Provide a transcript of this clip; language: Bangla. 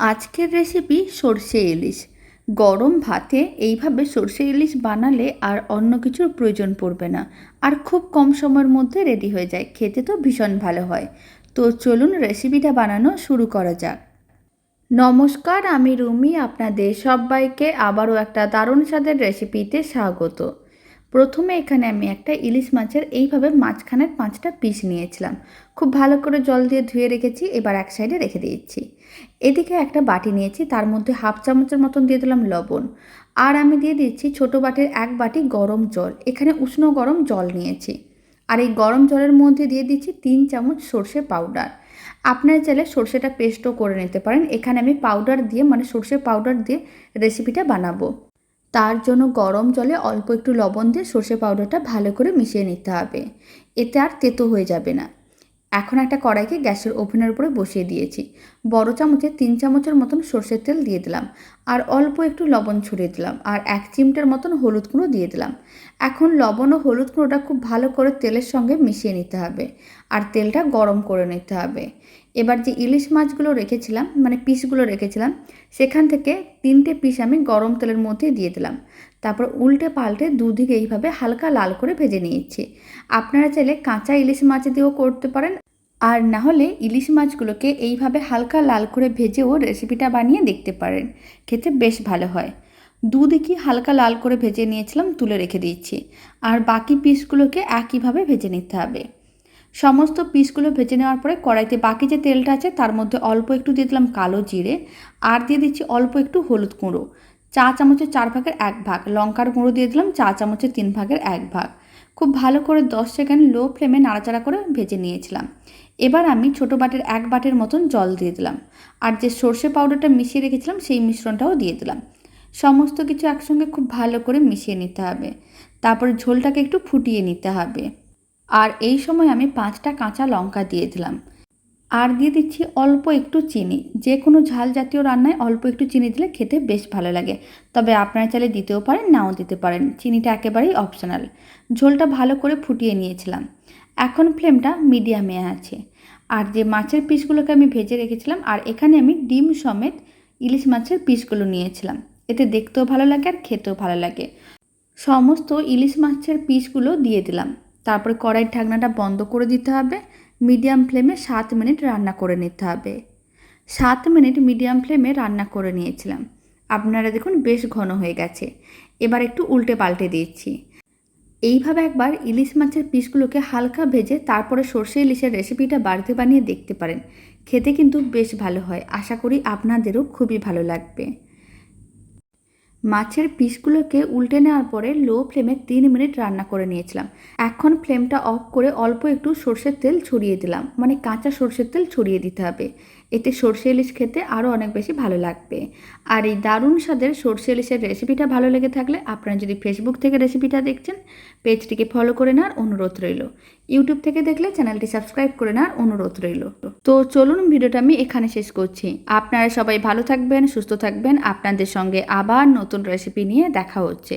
আজকের রেসিপি সর্ষে ইলিশ। গরম ভাতে এইভাবে সর্ষে ইলিশ বানালে আর অন্য কিছুর প্রয়োজন পড়বে না। আর খুব কম সময়ের মধ্যে রেডি হয়ে যায়। খেতে তো ভীষণ ভালো হয়। তো চলুন রেসিপিটা বানানো শুরু করা যাক। নমস্কার, আমি রুমি। আপনাদের সবাইকে আবারও একটা দারুণ স্বাদের রেসিপিতে স্বাগত। প্রথমে এখানে আমি একটা ইলিশ মাছের এইভাবে মাঝখানের পাঁচটা পিস নিয়েছিলাম। খুব ভালো করে জল দিয়ে ধুয়ে রেখেছি, এবার এক সাইডে রেখে দিয়েছি। এদিকে একটা বাটি নিয়েছি, তার মধ্যে হাফ চামচের মতন দিয়ে দিলাম লবণ। আর আমি দিয়ে দিচ্ছি ছোটো বাটির এক বাটি গরম জল, এখানে উষ্ণ গরম জল নিয়েছি। আর এই গরম জলের মধ্যে দিয়ে দিচ্ছি তিন চামচ সর্ষে পাউডার। আপনারা চাইলে সর্ষেটা পেস্টও করে নিতে পারেন। এখানে আমি পাউডার দিয়ে মানে সর্ষে পাউডার দিয়ে রেসিপিটা বানাবো। তার জন্য গরম জলে অল্প একটু লবণ দিয়ে সর্ষে পাউডারটা ভালো করে মিশিয়ে নিতে হবে। এতে আর তেতো হয়ে যাবে না। এখন একটা কড়াইকে গ্যাসের ওভেনের উপরে বসিয়ে দিয়েছি। বড় চামচে তিন চামচের মতন সর্ষের তেল দিয়ে দিলাম। আর অল্প একটু লবণ ছড়িয়ে দিলাম। আর এক চিমটার মতন হলুদ গুঁড়ো দিয়ে দিলাম। এখন লবণ ও হলুদ গুঁড়োটা খুব ভালো করে তেলের সঙ্গে মিশিয়ে নিতে হবে। আর তেলটা গরম করে নিতে হবে। এবার যে ইলিশ মাছগুলো রেখেছিলাম মানে পিসগুলো রেখেছিলাম, সেখান থেকে তিনটে পিস আমি গরম তেলের মধ্যে দিয়ে দিলাম। তারপর উল্টে পাল্টে দুদিকে এইভাবে হালকা লাল করে ভেজে নিয়েছি। আপনারা চাইলে কাঁচা ইলিশ মাছ দিয়েও করতে পারেন। আর না হলে ইলিশ মাছগুলোকে এইভাবে হালকা লাল করে ভেজেও রেসিপিটা বানিয়ে দেখতে পারেন। খেতে বেশ ভালো হয়। দুদিকে হালকা লাল করে ভেজে নিয়েছিলাম, তুলে রেখে দিয়েছি। আর বাকি পিসগুলোকে একইভাবে ভেজে নিতে হবে। সমস্ত পিসগুলো ভেজে নেওয়ার পরে কড়াইতে বাকি যে তেলটা আছে তার মধ্যে অল্প একটু দিয়ে দিলাম কালো জিরে, আর দিয়ে দিচ্ছি অল্প একটু হলুদ গুঁড়ো। চা চামচের চার ভাগের এক ভাগ, লঙ্কার গুঁড়ো দিয়ে দিলাম চা চামচের তিন ভাগের এক ভাগ। খুব ভালো করে দশ সেকেন্ড লো ফ্লেমে নাড়াচাড়া করে ভেজে নিয়েছিলাম। এবার আমি ছোটো বাটের এক বাটের মতন জল দিয়ে দিলাম, আর যে সর্ষে পাউডারটা মিশিয়ে রেখেছিলাম সেই মিশ্রণটাও দিয়ে দিলাম। সমস্ত কিছু একসঙ্গে খুব ভালো করে মিশিয়ে নিতে হবে। তারপরে ঝোলটাকে একটু ফুটিয়ে নিতে হবে। আর এই সময় আমি পাঁচটা কাঁচা লঙ্কা দিয়ে দিলাম। আর দিয়ে দিচ্ছি অল্প একটু চিনি। যে কোনো ঝাল জাতীয় রান্নায় অল্প একটু চিনি দিলে খেতে বেশ ভালো লাগে। তবে আপনারা চাইলে দিতেও পারেন, নাও দিতে পারেন। চিনিটা একেবারেই অপশনাল ঝোলটা ভালো করে ফুটিয়ে নিয়েছিলাম। এখন ফ্লেমটা মিডিয়ামে আছে। আর যে মাছের পিসগুলোকে আমি ভেজে রেখেছিলাম, আর এখানে আমি ডিম সমেত ইলিশ মাছের পিসগুলো নিয়েছিলাম। এতে দেখতেও ভালো লাগে আর খেতেও ভালো লাগে। সমস্ত ইলিশ মাছের পিসগুলো দিয়ে দিলাম। তারপরে কড়াইয়ের ঢাকনাটা বন্ধ করে দিতে হবে। মিডিয়াম ফ্লেমে সাত মিনিট রান্না করে নিতে হবে। সাত মিনিট মিডিয়াম ফ্লেমে রান্না করে নিয়েছিলাম। আপনারা দেখুন বেশ ঘন হয়ে গেছে। এবার একটু উল্টে পাল্টে দিচ্ছি। এইভাবে একবার ইলিশ মাছের পিসগুলোকে হালকা ভেজে তারপরে সর্ষে ইলিশের রেসিপিটা বাড়িতে বানিয়ে দেখতে পারেন। খেতে কিন্তু বেশ ভালো হয়। আশা করি আপনাদেরও খুবই ভালো লাগবে। মাছের পিসগুলোকে উল্টে নেওয়ার পরে লো ফ্লেমে তিন মিনিট রান্না করে নিয়েছিলাম। এখন ফ্লেমটা অফ করে অল্প একটু সর্ষের তেল ছড়িয়ে দিলাম। মানে কাঁচা সর্ষের তেল ছড়িয়ে দিতে হবে। এতে সর্ষে ইলিশ খেতে আরও অনেক বেশি ভালো লাগবে। আর এই দারুণ স্বাদের সর্ষে ইলিশের রেসিপিটা ভালো লেগে থাকলে আপনারা যদি ফেসবুক থেকে রেসিপিটা দেখছেন, পেজটিকে ফলো করে নেওয়ার অনুরোধ রইল। ইউটিউব থেকে দেখলে চ্যানেলটি সাবস্ক্রাইব করে নেওয়ার অনুরোধ রইল। তো চলুন ভিডিওটা আমি এখানে শেষ করছি। আপনারা সবাই ভালো থাকবেন, সুস্থ থাকবেন। আপনাদের সঙ্গে আবার নতুন রেসিপি নিয়ে দেখা হচ্ছে।